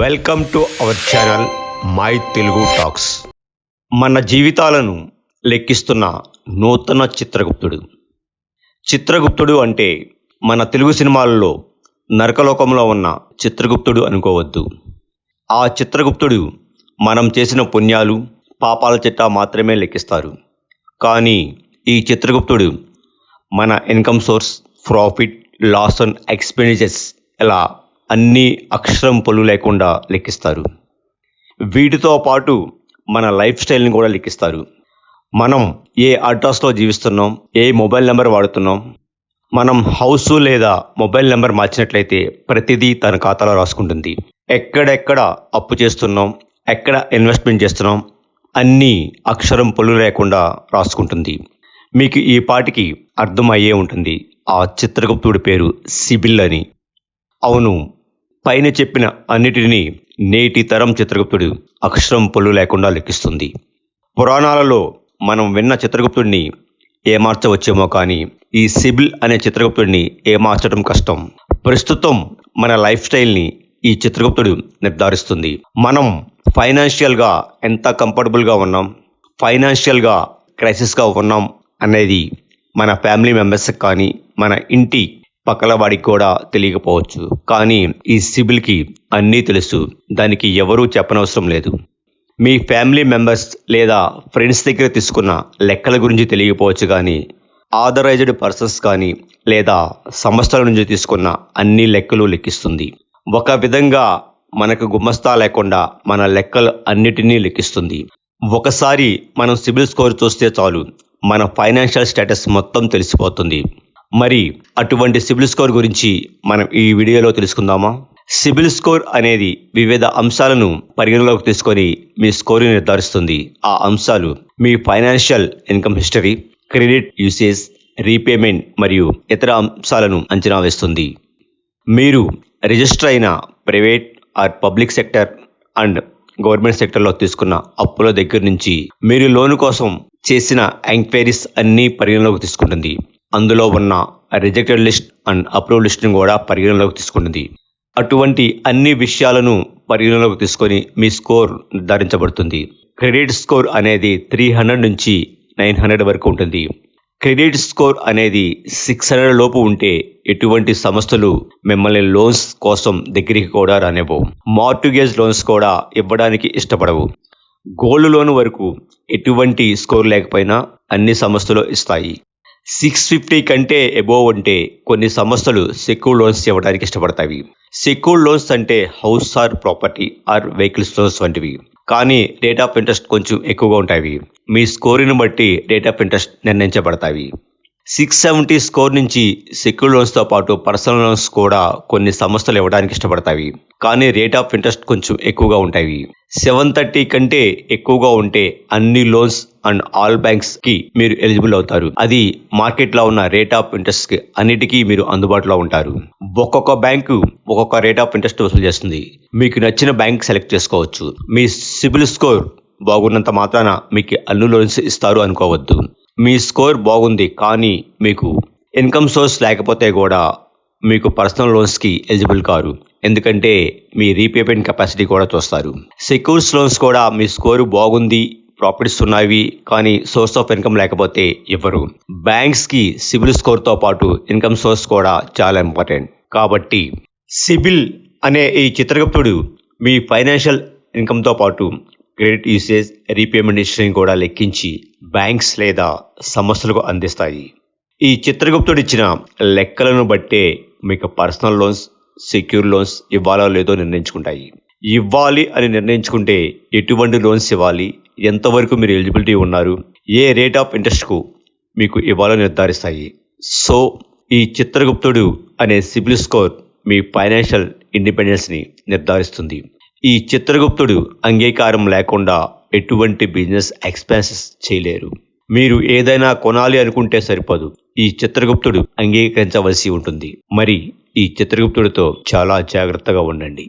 Welcome to our channel my Telugu talks మన జీవితాలను లెక్కిస్తున్న నూతన చిత్రగుప్తుడు. చిత్రగుప్తుడు అంటే మన తెలుగు సినిమాలలో నరకలోకంలో ఉన్న చిత్రగుప్తుడు అనుకోవద్దు. ఆ చిత్రగుప్తుడు మనం చేసిన పుణ్యాలు పాపాల చిట్టా మాత్రమే లెక్కిస్తారు. కానీ ఈ చిత్రగుప్తుడు మన income source profit loss and expenditures ఇలా అన్నీ అక్షరం పొల్లు లేకుండా లెక్కిస్తారు. వీటితో పాటు మన లైఫ్ స్టైల్ని కూడా లెక్కిస్తారు. మనం ఏ అడ్రస్లో జీవిస్తున్నాం ఏ మొబైల్ నెంబర్ వాడుతున్నాం మనం హౌస్ లేదా మొబైల్ నెంబర్ మార్చినట్లయితే ప్రతిదీ తన ఖాతాలో రాసుకుంటుంది. ఎక్కడెక్కడ అప్పు చేస్తున్నాం ఎక్కడ ఇన్వెస్ట్మెంట్ చేస్తున్నాం అన్నీ అక్షరం పొల్లు లేకుండా రాసుకుంటుంది. మీకు ఈ పాటికి అర్థం అయ్యే ఉంటుంది. ఆ చిత్రగుప్తుడి పేరు సిబిల్ అని. అవును పైన చెప్పిన అన్నిటినీ నేటి తరం చిత్రగుప్తుడు అక్షరం పొల్లు లేకుండా లెక్కిస్తుంది. పురాణాలలో మనం విన్న చిత్రగుప్తుడిని ఏమార్చవచ్చేమో కానీ ఈ సిబిల్ అనే చిత్రగుప్తుడిని ఏమార్చడం కష్టం. ప్రస్తుతం మన లైఫ్ స్టైల్ని ఈ చిత్రగుప్తుడు నిర్ధారిస్తుంది. మనం ఫైనాన్షియల్గా ఎంత కంఫర్టబుల్గా ఉన్నాం ఫైనాన్షియల్గా క్రైసిస్గా ఉన్నాం అనేది మన ఫ్యామిలీ మెంబర్స్కి కానీ మన ఇంటి పక్కల వాడికి కూడా తెలియకపోవచ్చు. కానీ ఈ సిబిల్కి అన్నీ తెలుసు. దానికి ఎవరూ చెప్పనవసరం లేదు. మీ ఫ్యామిలీ మెంబర్స్ లేదా ఫ్రెండ్స్ దగ్గర తీసుకున్న లెక్కల గురించి తెలియకపోవచ్చు కానీ ఆథరైజ్డ్ పర్సన్స్ కానీ లేదా సంస్థల నుంచి తీసుకున్న అన్ని లెక్కలు లెక్కిస్తుంది. ఒక విధంగా మనకు గుమ్మస్తా లేకుండా మన లెక్కలు అన్నిటినీ లెక్కిస్తుంది. ఒకసారి మనం సిబిల్ స్కోర్ చూస్తే చాలు మన ఫైనాన్షియల్ స్టేటస్ మొత్తం తెలిసిపోతుంది. మరి అటువంటి సిబిల్ స్కోర్ గురించి మనం ఈ వీడియోలో తెలుసుకుందామా? సిబిల్ స్కోర్ అనేది వివిధ అంశాలను పరిగణలోకి తీసుకొని మీ స్కోర్ నిర్ధారిస్తుంది. ఆ అంశాలు మీ financial income history credit usage repayment మరియు ఇతర అంశాలను అంచనా వేస్తుంది. మీరు రిజిస్టర్ అయిన private or public sector and government సెక్టర్లో తీసుకున్న అప్పుల దగ్గర నుంచి మీరు లోను కోసం చేసిన ఎంక్వైరీస్ అన్నీ పరిగణలోకి తీసుకుంటుంది. అందులో ఉన్న రిజెక్టెడ్ లిస్ట్ అండ్ అప్రూవ్ లిస్ట్ని కూడా పరిగణలోకి తీసుకుంటుంది అటువంటి అన్ని విషయాలను పరిగణలోకి తీసుకొని మీ స్కోర్ నిర్ధారించబడుతుంది. క్రెడిట్ స్కోర్ అనేది త్రీ హండ్రెడ్ నుంచి నైన్ హండ్రెడ్ వరకు ఉంటుంది. క్రెడిట్ స్కోర్ అనేది సిక్స్ హండ్రెడ్ లోపు ఉంటే ఎటువంటి సంస్థలు మిమ్మల్ని లోన్స్ కోసం దగ్గరికి కూడా రానివ్వవు. మార్టుగేజ్ లోన్స్ కూడా ఇవ్వడానికి ఇష్టపడవు. గోల్డ్ లోన్ వరకు ఎటువంటి స్కోర్ లేకపోయినా అన్ని సంస్థలు ఇస్తాయి. సిక్స్ ఫిఫ్టీ కంటే ఎబోవ్ ఉంటే కొన్ని సంస్థలు సెక్యూర్ లోన్స్ ఇవ్వడానికి ఇష్టపడతాయి. సెక్యూర్ లోన్స్ అంటే house or property or vehicles loans వంటివి. కానీ రేట్ ఆఫ్ ఇంట్రెస్ట్ కొంచెం ఎక్కువగా ఉంటాయి. మీ స్కోరిని బట్టి రేట్ ఆఫ్ ఇంట్రెస్ట్ నిర్ణయించబడతాయి. సిక్స్ సెవెంటీ స్కోర్ నుంచి సెక్యూర్ లోన్స్తో పాటు పర్సనల్ లోన్స్ కూడా కొన్ని సంస్థలు ఇవ్వడానికి ఇష్టపడతాయి. కానీ రేట్ ఆఫ్ ఇంట్రెస్ట్ కొంచెం ఎక్కువగా ఉంటాయి. సెవెన్ థర్టీ కంటే ఎక్కువగా ఉంటే అన్ని లోన్స్ అండ్ ఆల్ బ్యాంక్స్కి మీరు ఎలిజిబుల్ అవుతారు. అది మార్కెట్లో ఉన్న రేట్ ఆఫ్ ఇంట్రెస్ట్కి అన్నిటికీ మీరు అందుబాటులో ఉంటారు. ఒక్కొక్క బ్యాంకు ఒక్కొక్క రేట్ ఆఫ్ ఇంట్రెస్ట్ వసూలు చేస్తుంది. మీకు నచ్చిన బ్యాంక్ సెలెక్ట్ చేసుకోవచ్చు. మీ సిబిల్ స్కోర్ బాగున్నంత మాత్రాన మీకు అన్ని లోన్స్ ఇస్తారు అనుకోవద్దు. మీ స్కోర్ బాగుంది కానీ మీకు ఇన్కమ్ సోర్స్ లేకపోతే కూడా మీకు పర్సనల్ లోన్స్కి ఎలిజిబుల్ కారు. ఎందుకంటే మీ రీపేమెంట్ కెపాసిటీ కూడా చూస్తారు. సెక్యూర్స్ లోన్స్ కూడా మీ స్కోరు బాగుంది ప్రాఫిట్స్ ఉన్నవి కానీ సోర్స్ ఆఫ్ ఇన్కమ్ లేకపోతే ఇవ్వరు బ్యాంక్స్కి సిబిల్ స్కోర్తో పాటు ఇన్కమ్ సోర్స్ కూడా చాలా ఇంపార్టెంట్. కాబట్టి సిబిల్ అనే ఈ చిత్రగుప్తుడు మీ ఫైనాన్షియల్ ఇన్కమ్తో పాటు క్రెడిట్ యూసేజ్ రీపేమెంట్ హిస్టరీని కూడా లెక్కించి బ్యాంక్స్ లేదా సంస్థలకు అందిస్తాయి. ఈ చిత్రగుప్తుడు ఇచ్చిన లెక్కలను బట్టే మీకు పర్సనల్ లోన్స్ సెక్యూర్ లోన్స్ ఇవ్వాలో లేదో నిర్ణయించుకుంటాయి. ఇవ్వాలి అని నిర్ణయించుకుంటే ఎటువంటి లోన్స్ ఇవ్వాలి? ఎంతవరకు మీరు ఎలిజిబిలిటీ ఉన్నారు? ఏ రేట్ ఆఫ్ ఇంట్రెస్ట్కు మీకు ఇవ్వాలో నిర్ధారిస్తాయి. సో ఈ చిత్రగుప్తుడు అనే సిబిల్ స్కోర్ మీ ఫైనాన్షియల్ ఇండిపెండెన్స్ని నిర్ధారిస్తుంది. ఈ చిత్రగుప్తుడు అంగీకారం లేకుండా ఎటువంటి బిజినెస్ ఎక్స్పెన్సెస్ చేయలేరు. మీరు ఏదైనా కొనాలి అనుకుంటే సరిపోదు. ఈ చిత్రగుప్తుడు అంగీకరించవలసి ఉంటుంది. మరి ఈ చిత్రగుప్తుడితో చాలా జాగ్రత్తగా ఉండండి.